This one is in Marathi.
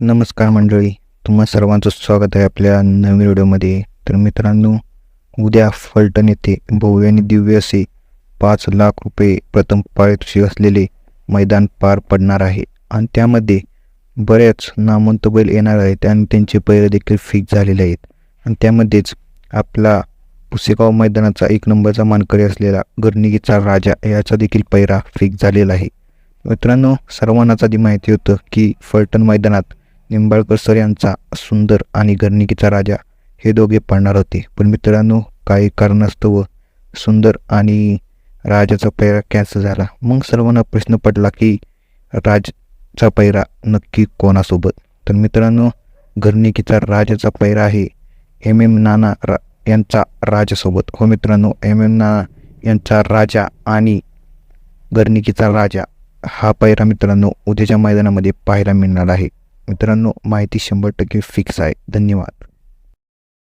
नमस्कार मंडळी तुम्हा सर्वांचं स्वागत आहे आपल्या नवीन व्हिडिओमध्ये. तर मित्रांनो उद्या फलटण येथे भव्य आणि दिव्य असे पाच लाख रुपये प्रथम पारितोषिक असलेले मैदान पार पडणार आहे. आणि त्यामध्ये बऱ्याच नामवंत बैल येणार आहेत आणि त्यांचे पैरे देखील फिक्स झालेले आहेत. आणि त्यामध्येच आपला पुसेगाव मैदानाचा एक नंबरचा मानकरी असलेला गर्निकीचा राजा याचा देखील पैरा फिक्स झालेला आहे. मित्रांनो सर्वांनाच आधी माहिती होतं की फलटण मैदानात निंबाळकर सर यांचा सुंदर आणि गर्णिकीचा राजा हे दोघे पडणार होते. पण मित्रांनो काही कारणास्तव सुंदर आणि राजाचा पैरा कॅन्सल झाला. मग सर्वांना प्रश्न पडला की राजचा पैरा नक्की कोणासोबत? तर मित्रांनो गर्णिकीचा राजाचा पैरा आहे एम एम नाना रा यांचा राजासोबत. हो मित्रांनो एम एम नाना यांचा राजा आणि गर्णिकीचा राजा हा पैरा मित्रांनो उद्याच्या मैदानामध्ये पाहायला मिळणार आहे. मित्रांनो माहिती शंभर टक्के फिक्स आहे. धन्यवाद.